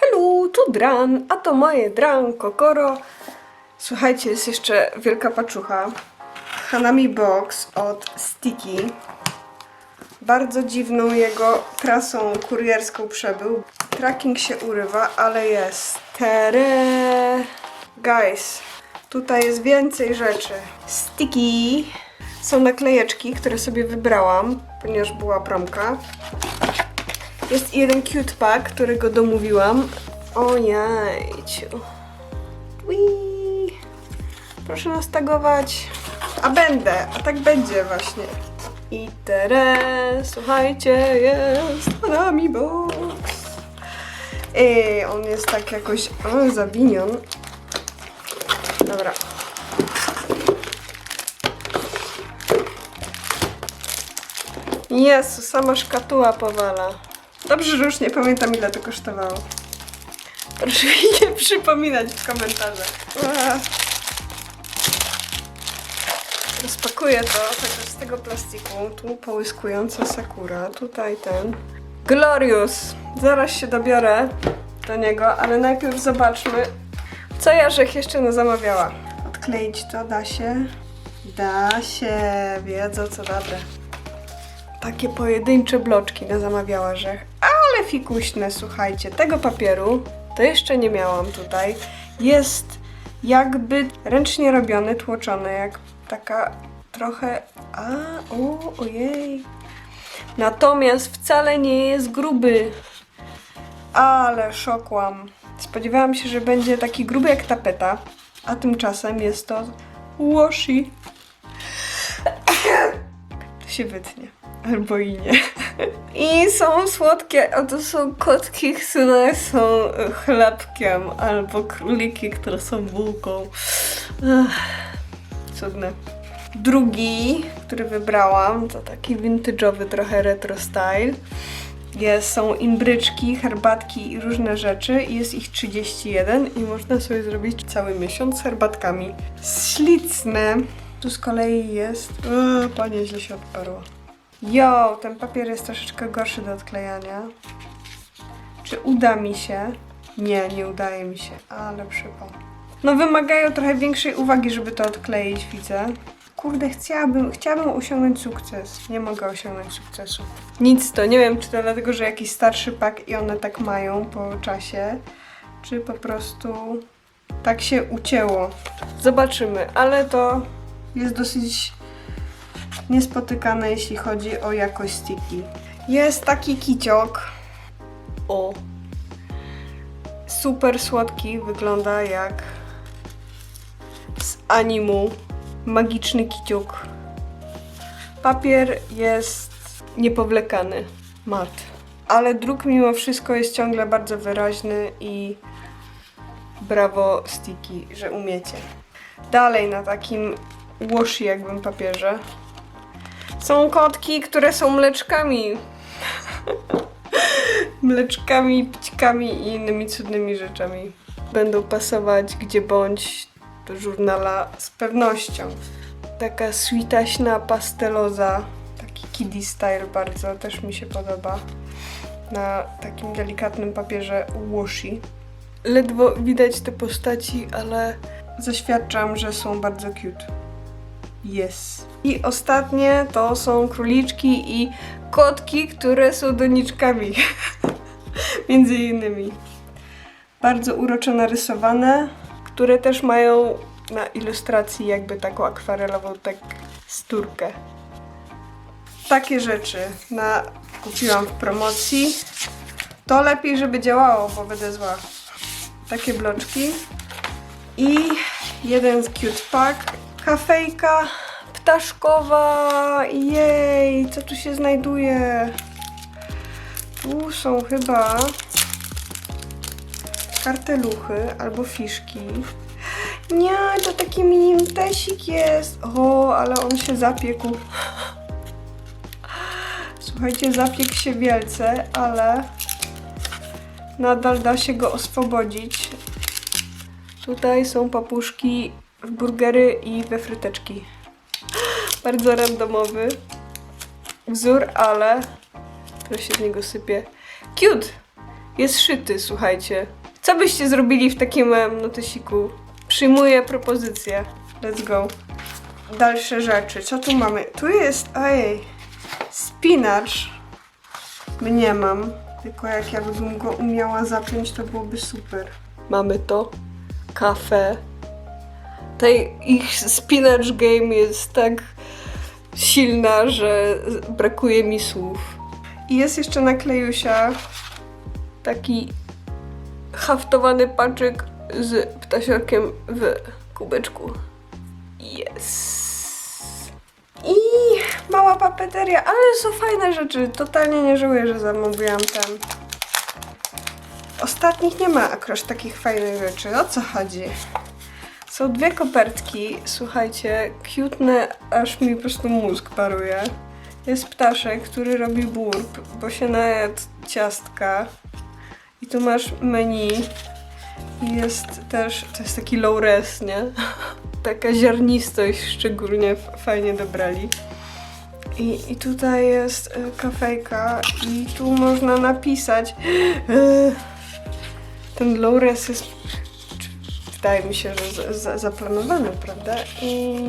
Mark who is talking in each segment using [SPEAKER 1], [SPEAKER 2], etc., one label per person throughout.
[SPEAKER 1] Hello, tu Dran, a to moje Dran Kokoro. Słuchajcie, jest jeszcze wielka paczucha. Hanami Box od Sticky. Bardzo dziwną jego trasą kurierską przebył. Tracking się urywa, ale jest. Tere. Guys, tutaj jest więcej rzeczy. Sticky. Są naklejeczki, które sobie wybrałam, ponieważ była promka. Jest jeden cute pack, którego domówiłam. O jajciu. Proszę nas tagować. A będę, a tak będzie właśnie. I teraz, słuchajcie, jest Hanami Box. Ej, on jest tak jakoś, o, zawinion. Jezu, sama szkatuła powala. Dobrze, że już nie pamiętam ile to kosztowało. Proszę mi nie przypominać w komentarzach. Rozpakuję to chociaż z tego plastiku. Tu połyskująca sakura, tutaj ten. Glorious! Zaraz się dobiorę do niego, ale najpierw zobaczmy, co Jarzech jeszcze nie zamawiała. Odkleić to da się. Da się, wiedzą co dobre. Takie pojedyncze bloczki na zamawiała Rzech. Ale fikuśne, słuchajcie. Tego papieru to jeszcze nie miałam tutaj. Jest jakby ręcznie robiony, tłoczony, jak taka trochę... A, o, ojej. Natomiast wcale nie jest gruby. Ale szokłam. Spodziewałam się, że będzie taki gruby jak tapeta, a tymczasem jest to washi. Się wytnie. Albo i nie. I są słodkie, a to są kotki, które są chlebkiem, albo króliki, które są bułką. Cudne. Drugi, który wybrałam, to taki vintage'owy, trochę retro style. Jest, są imbryczki, herbatki i różne rzeczy. Jest ich 31 i można sobie zrobić cały miesiąc z herbatkami. Ślicne. Tu z kolei jest... Eee, panie, źle się odparło. Jo, ten papier jest troszeczkę gorszy do odklejania. Czy uda mi się? Nie, nie udaje mi się, ale przypał. No wymagają trochę większej uwagi, żeby to odkleić, widzę. Kurde, chciałabym, chciałabym osiągnąć sukces. Nie mogę osiągnąć sukcesu. Nic to, nie wiem, czy to dlatego, że jakiś starszy pak i one tak mają po czasie, czy po prostu tak się ucięło. Zobaczymy, ale to jest dosyć niespotykane, jeśli chodzi o jakość sticky. Jest taki kiciok. O. Super słodki, wygląda jak z animu. Magiczny kiciuk. Papier jest niepowlekany, mat. Ale druk mimo wszystko jest ciągle bardzo wyraźny i brawo sticky, że umiecie. Dalej na takim washi jakbym papierze są kotki, które są mleczkami. mleczkami, pćkami i innymi cudnymi rzeczami. Będą pasować gdzie bądź do żurnala z pewnością. Taka switaśna pasteloza, taki kiddie style bardzo, też mi się podoba. Na takim delikatnym papierze washi. Ledwo widać te postaci, ale zaświadczam, że są bardzo cute. Yes. I ostatnie to są króliczki i kotki, które są doniczkami. Między innymi. Bardzo urocze narysowane, które też mają na ilustracji jakby taką akwarelową teksturkę. Takie rzeczy na, kupiłam w promocji. To lepiej, żeby działało, bo będę zła. Takie bloczki. I jeden cute pack. Kafejka ptaszkowa. Jej, co tu się znajduje? Tu są chyba karteluchy albo fiszki. Nie, to taki mini tesik jest. O, ale on się zapiekł. Słuchajcie, zapiekł się wielce, ale nadal da się go oswobodzić. Tutaj są papuszki w burgery i we fryteczki. Bardzo randomowy wzór, ale która się z niego sypie. Cute! Jest szyty, słuchajcie. Co byście zrobili w takim notesiku? Przyjmuję propozycję. Let's go. Dalsze rzeczy. Co tu mamy? Tu jest, ojej, spinacz. Nie mam. Tylko jak ja bym go umiała zapiąć, to byłoby super. Mamy to. Kafe. Tej ich spinacz game jest tak silna, że brakuje mi słów. I jest jeszcze naklejusia. Taki haftowany paczek z ptasiorkiem w kubeczku. Yes. I mała papeteria, ale są fajne rzeczy. Totalnie nie żałuję, że zamówiłam ten. Ostatnich nie ma akurat takich fajnych rzeczy. O co chodzi? Są dwie kopertki, słuchajcie, cutne, aż mi po prostu mózg paruje. Jest ptaszek, który robi burp, bo się najadł ciastka. I tu masz menu. I jest też, to jest taki low res, nie? Taka ziarnistość szczególnie fajnie dobrali. I, I tutaj jest y, kafejka i tu można napisać. y, ten low res jest wydaje mi się, że z, z, zaplanowany, prawda? I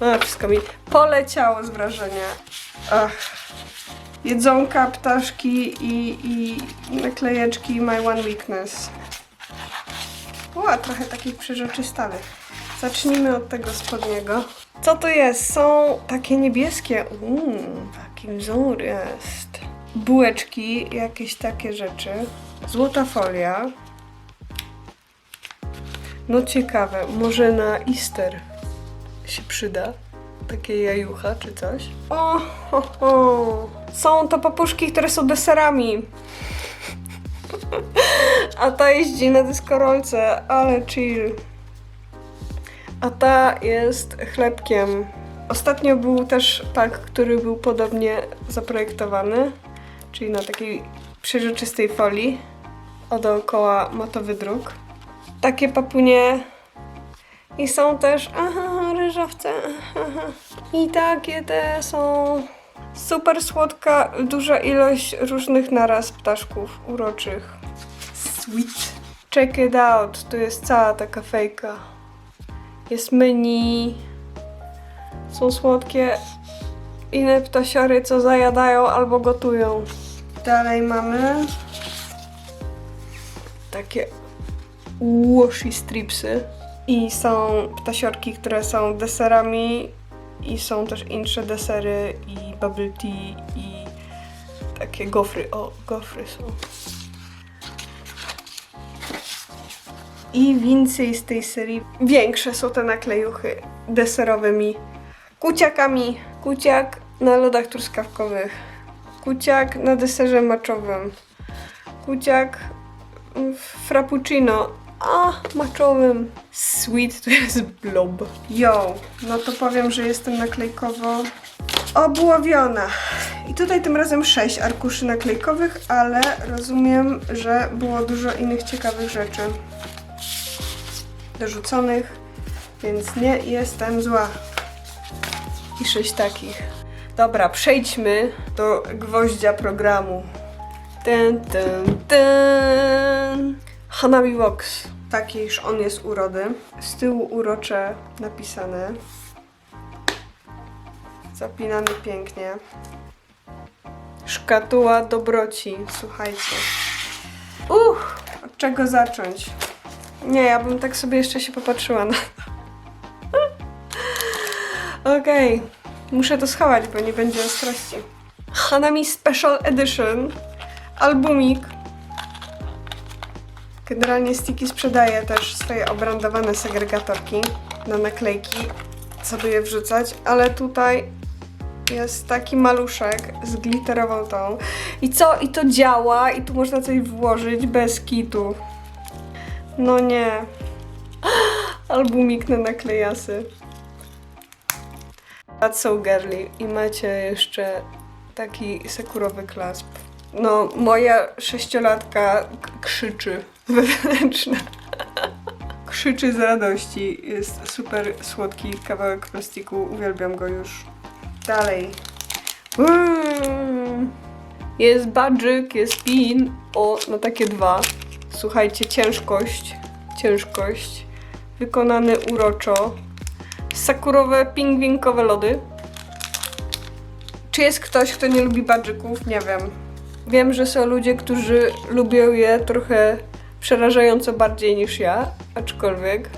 [SPEAKER 1] e, a, wszystko mi poleciało z wrażenia. Ach. Jedzonka, ptaszki i, i naklejeczki My One Weakness. Ła, trochę takich przeżoczystawych. Zacznijmy od tego spodniego. Co to jest? Są takie niebieskie. Uuu, taki wzór jest. Bułeczki, jakieś takie rzeczy. Złota folia. No ciekawe, może na Easter się przyda takie jajucha czy coś. O, ho, ho. Są to papuszki, które są deserami. A ta jeździ na dyskorolce, ale chill. A ta jest chlebkiem. Ostatnio był też pak, który był podobnie zaprojektowany, czyli na takiej przeżyczystej folii, a dookoła matowy druk takie papunie. I są też, aha, ryżowce. Aha. I takie te są. Super słodka, duża ilość różnych naraz ptaszków uroczych. Sweet. Check it out. Tu jest cała taka fejka. Jest menu. Są słodkie inne ptasiory, co zajadają albo gotują. Dalej mamy takie washi stripsy i są ptasiorki, które są deserami i są też insze desery i bubble tea i takie gofry. O, gofry są. I więcej z tej serii. Większe są te naklejuchy deserowymi kuciakami. Kuciak na lodach truskawkowych. Kuciak na deserze maczowym. Kuciak w frappuccino. A, maczowym. Sweet to jest blob. Yo, no to powiem, że jestem naklejkowo obłowiona. I tutaj tym razem 6 arkuszy naklejkowych, ale rozumiem, że było dużo innych ciekawych rzeczy dorzuconych, więc nie jestem zła. I 6 takich. Dobra, przejdźmy do gwoździa programu. Ten, ten, ten. Hanabi Box. Takiż on jest urody. Z tyłu urocze napisane. Zapinany pięknie. Szkatuła dobroci. Słuchajcie. Uch, od czego zacząć? Nie, ja bym tak sobie jeszcze się popatrzyła na. Okej, muszę to schować, bo nie będzie ostrości. Hanami Special Edition. Albumik. Generalnie Sticky sprzedaje też swoje obrandowane segregatorki na naklejki, co by je wrzucać, ale tutaj jest taki maluszek z glitterową tą. I co? I to działa i tu można coś włożyć bez kitu. No nie. Albumik na naklejasy. That's so girly. I macie jeszcze taki sekurowy klasp. No, moja sześciolatka krzyczy wewnętrzna. krzyczy z radości. Jest super słodki kawałek plastiku. Uwielbiam go już. Dalej. Mm. Jest badżyk, jest pin. O, na takie dwa. Słuchajcie, ciężkość. Ciężkość. Wykonany uroczo. Sakurowe, pingwinkowe lody. Czy jest ktoś, kto nie lubi badżyków? Nie wiem. Wiem, że są ludzie, którzy lubią je trochę przerażająco bardziej niż ja, aczkolwiek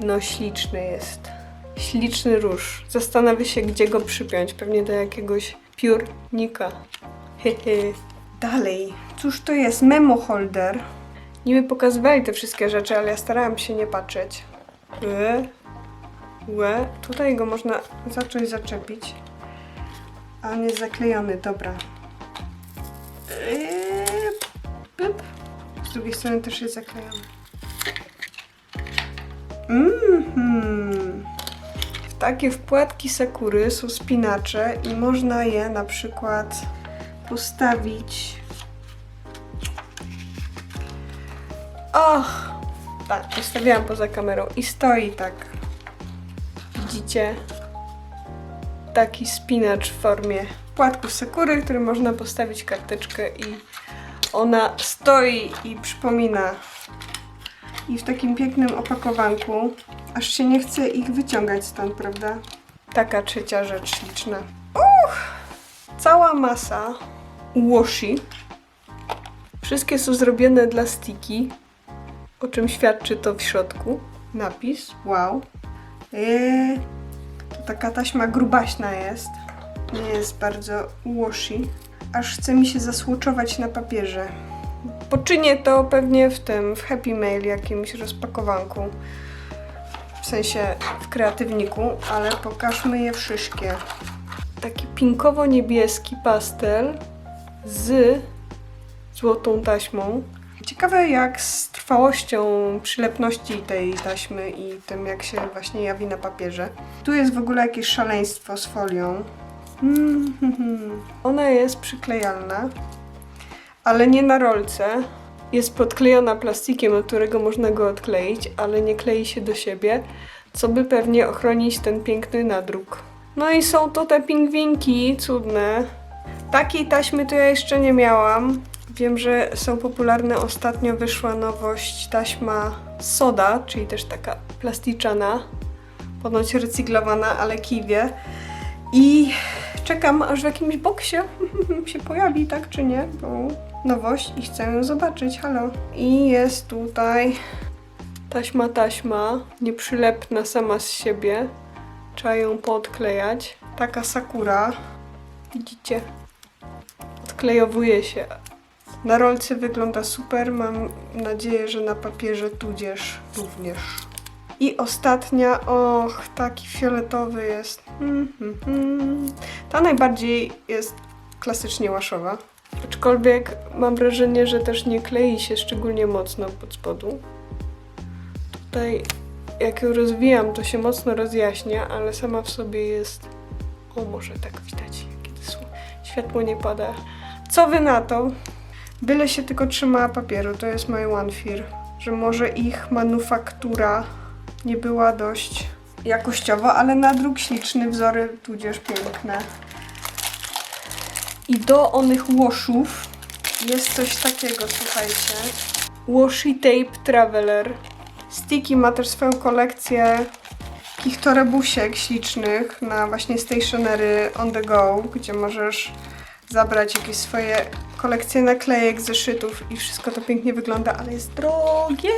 [SPEAKER 1] no śliczny jest. Śliczny róż. Zastanawiam się, gdzie go przypiąć. Pewnie do jakiegoś piórnika. Hehe. Dalej. Cóż to jest? Memo holder. Niby pokazywali te wszystkie rzeczy, ale ja starałam się nie patrzeć. Łe. Łe. Tutaj go można zacząć zaczepić. A jest zaklejony, dobra. Eee, drugiej strony też jest zaklejony. Mhm. W takie wpłatki sakury są spinacze i można je na przykład postawić. Och! Tak, postawiłam poza kamerą i stoi tak. Widzicie? Taki spinacz w formie płatków sakury, który można postawić karteczkę i ona stoi i przypomina i w takim pięknym opakowanku. Aż się nie chce ich wyciągać stąd, prawda? Taka trzecia rzecz śliczna. Uch! Cała masa washi. Wszystkie są zrobione dla sticky, o czym świadczy to w środku. Napis. Wow. Eee, to taka taśma grubaśna jest. Nie jest bardzo washi. Aż chce mi się zasłoczować na papierze. Poczynię to pewnie w tym, w Happy Mail jakimś rozpakowanku. W sensie w kreatywniku, ale pokażmy je wszystkie. Taki pinkowo-niebieski pastel z złotą taśmą. Ciekawe jak z trwałością przylepności tej taśmy i tym jak się właśnie jawi na papierze. Tu jest w ogóle jakieś szaleństwo z folią. Mm, hmm, hmm. Ona jest przyklejalna ale nie na rolce. Jest podklejona plastikiem, od którego można go odkleić, ale nie klei się do siebie, co by pewnie ochronić ten piękny nadruk. No i są to te pingwinki cudne. Takiej taśmy to ja jeszcze nie miałam. Wiem, że są popularne. Ostatnio wyszła nowość taśma soda, czyli też taka plasticzana, ponoć recyklowana, ale kiwie. I czekam, aż w jakimś boksie się pojawi, tak czy nie, bo nowość i chcę ją zobaczyć, halo. I jest tutaj taśma, taśma, nieprzylepna sama z siebie. Trzeba ją podklejać. Taka sakura, widzicie, odklejowuje się. Na rolce wygląda super, mam nadzieję, że na papierze tudzież również. I ostatnia, och, taki fioletowy jest. Mm, mm. Ta najbardziej jest klasycznie łaszowa. Aczkolwiek mam wrażenie, że też nie klei się szczególnie mocno pod spodu. Tutaj jak ją rozwijam, to się mocno rozjaśnia, ale sama w sobie jest... O, może tak widać, kiedy światło nie pada. Co wy na to? Byle się tylko trzymała papieru, to jest moje one fear. Że może ich manufaktura nie była dość jakościowa, ale nadruk śliczny, wzory tudzież piękne. I do onych łoszów jest coś takiego, słuchajcie. Washi Tape Traveler. Sticky ma też swoją kolekcję takich torebusiek ślicznych na właśnie stationery on the go, gdzie możesz zabrać jakieś swoje kolekcje naklejek, zeszytów i wszystko to pięknie wygląda, ale jest drogie.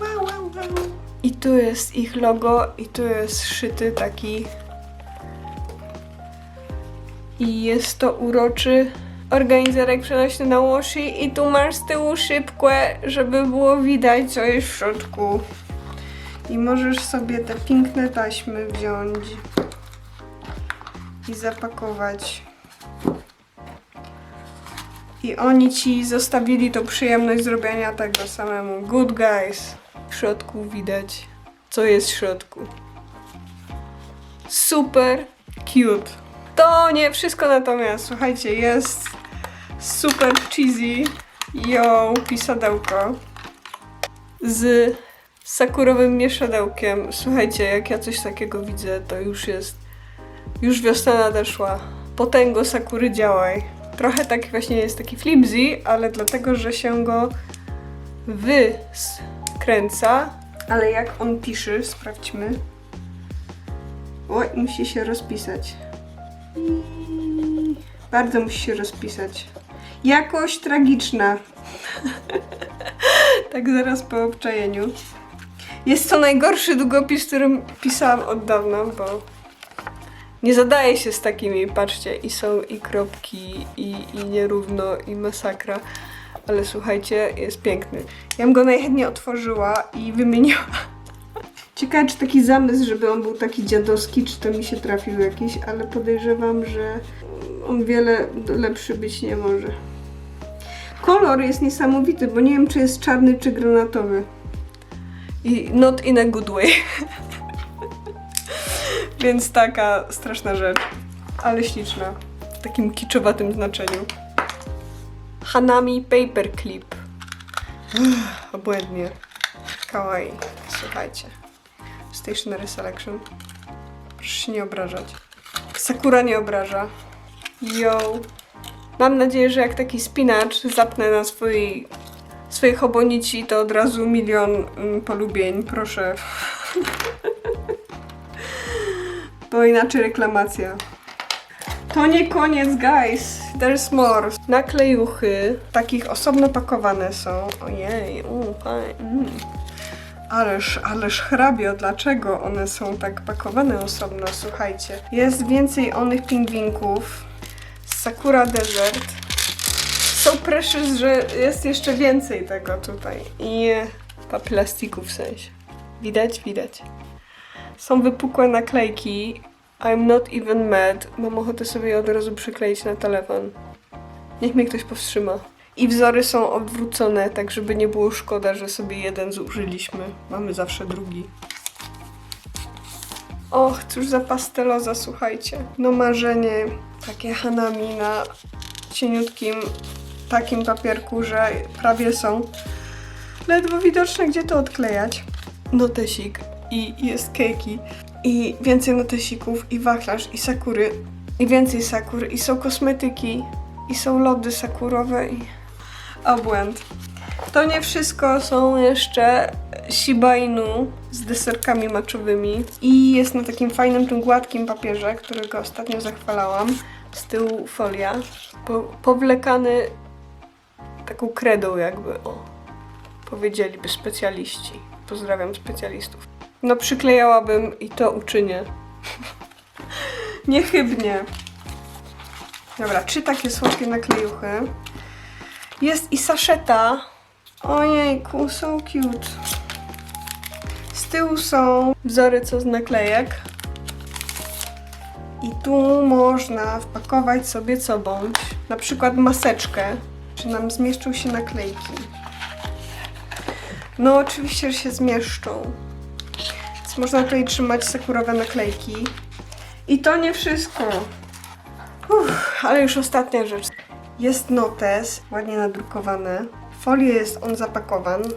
[SPEAKER 1] Wow, wow, wow. I tu jest ich logo i tu jest szyty taki i jest to uroczy organizerek przenośny na Washi i tu masz z tyłu szybkłe, żeby było widać co jest w środku. I możesz sobie te piękne taśmy wziąć i zapakować. I oni ci zostawili tą przyjemność zrobienia tego samemu. Good guys. W środku widać, co jest w środku. Super cute. To nie wszystko natomiast, słuchajcie, jest super cheesy yo pisadełko z sakurowym mieszadełkiem. Słuchajcie, jak ja coś takiego widzę, to już jest, już wiosna nadeszła. Potęgo sakury działaj. Trochę taki właśnie jest taki flimsy, ale dlatego, że się go wyskręca. Ale jak on pisze, sprawdźmy. Oj, musi się rozpisać. Bardzo musi się rozpisać. Jakość tragiczna. tak zaraz po obczajeniu. Jest to najgorszy długopis, którym pisałam od dawna, bo nie zadaje się z takimi, patrzcie, i są i kropki, i, i nierówno, i masakra. Ale słuchajcie, jest piękny. Ja bym go najchętniej otworzyła i wymieniła. Ciekawe, czy taki zamysł, żeby on był taki dziadowski, czy to mi się trafił jakiś, ale podejrzewam, że on wiele lepszy być nie może. Kolor jest niesamowity, bo nie wiem, czy jest czarny, czy granatowy. I not in a good way. Więc taka straszna rzecz, ale śliczna. W takim kiczowatym znaczeniu. Hanami Paperclip. Uff, Obłędnie. Kawaii. Słuchajcie. Stationery Selection. Proszę się nie obrażać. Sakura nie obraża. Yo. Mam nadzieję, że jak taki spinacz zapnę na swojej, swojej hobonici, to od razu milion mm, polubień. Proszę. Bo inaczej reklamacja. To nie koniec, guys. There's more. Naklejuchy. Takich osobno pakowane są. Ojej, u, fajnie. Mm. Ależ, ależ hrabio, dlaczego one są tak pakowane osobno? Słuchajcie. Jest więcej onych pingwinków. Sakura Desert. So precious, że jest jeszcze więcej tego tutaj. I pa plastiku w sensie. Widać? Widać. Są wypukłe naklejki. I'm not even mad. Mam ochotę sobie je od razu przykleić na telefon. Niech mnie ktoś powstrzyma. I wzory są odwrócone, tak żeby nie było szkoda, że sobie jeden zużyliśmy. Mamy zawsze drugi. Och, cóż za pasteloza, słuchajcie. No marzenie. Takie hanami na cieniutkim takim papierku, że prawie są ledwo widoczne, gdzie to odklejać. Notesik i jest kejki i więcej notesików i wachlarz i sakury i więcej sakur i są kosmetyki i są lody sakurowe i obłęd. To nie wszystko, są jeszcze Shiba Inu z deserkami maczowymi i jest na takim fajnym, tym gładkim papierze, którego ostatnio zachwalałam. Z tyłu folia, po, powlekany taką kredą jakby, o, powiedzieliby specjaliści. Pozdrawiam specjalistów. No przyklejałabym i to uczynię. Niechybnie. Dobra, trzy takie słodkie naklejuchy. Jest i saszeta. Ojejku, so cute. Z tyłu są wzory co z naklejek. I tu można wpakować sobie co bądź. Na przykład maseczkę. Czy nam zmieszczą się naklejki? No oczywiście, że się zmieszczą. Można tutaj trzymać sekurowe naklejki. I to nie wszystko. Uff, ale już ostatnia rzecz. Jest notes, ładnie nadrukowane. Folię jest on zapakowany.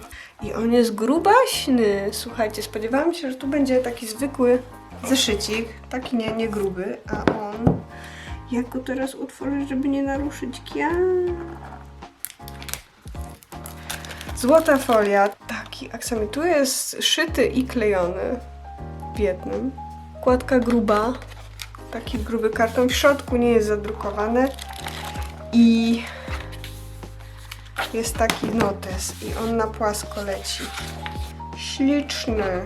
[SPEAKER 1] I on jest grubaśny. Słuchajcie, spodziewałam się, że tu będzie taki zwykły zeszycik. Taki nie, nie gruby, a on... Jak go teraz utworzyć, żeby nie naruszyć kia? Złota folia, taki aksamit. Tu jest szyty i klejony w jednym. Kładka gruba, taki gruby karton. W środku nie jest zadrukowany i jest taki notes i on na płasko leci. Śliczny.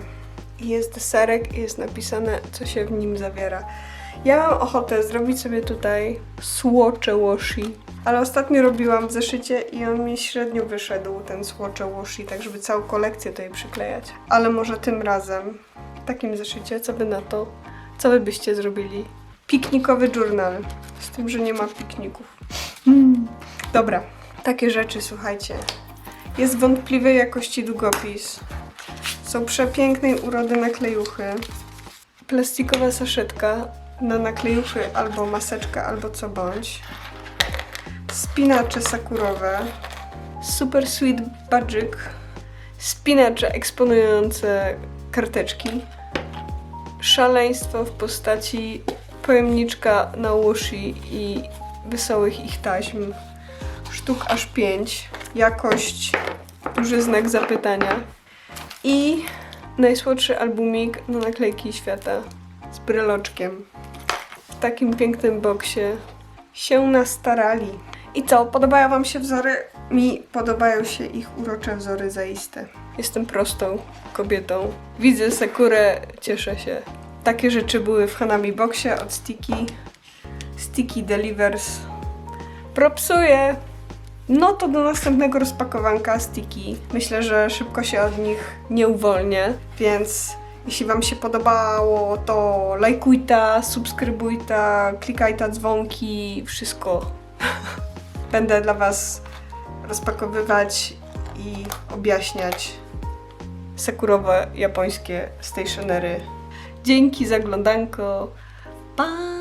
[SPEAKER 1] Jest deserek i jest napisane, co się w nim zawiera. Ja mam ochotę zrobić sobie tutaj słocze washi, ale ostatnio robiłam w zeszycie i on mi średnio wyszedł, ten słocze washi, tak żeby całą kolekcję tutaj przyklejać. Ale może tym razem, w takim zeszycie, co by na to, co wy byście zrobili? Piknikowy journal, z tym, że nie ma pikników. Mm. Dobra, takie rzeczy, słuchajcie. Jest wątpliwej jakości długopis. Są przepięknej urody naklejuchy. Plastikowa saszetka na naklejuchy albo maseczka, albo co bądź. Spinacze sakurowe. Super sweet budżyk. Spinacze eksponujące karteczki. Szaleństwo w postaci pojemniczka na washi i wesołych ich taśm. Sztuk aż 5. Jakość, duży znak zapytania. I najsłodszy albumik na naklejki świata z bryloczkiem. Takim pięknym boksie się nastarali. I co, podobają Wam się wzory? Mi podobają się ich urocze wzory zaiste. Jestem prostą kobietą. Widzę Sakurę, cieszę się. Takie rzeczy były w Hanami Boxie od Sticky. Sticky Delivers. Propsuję! No to do następnego rozpakowanka Sticky. Myślę, że szybko się od nich nie uwolnię, więc jeśli Wam się podobało, to lajkujta, subskrybujta, klikajta dzwonki, wszystko. Będę dla Was rozpakowywać i objaśniać sekurowe japońskie stationery. Dzięki za oglądanko. Pa!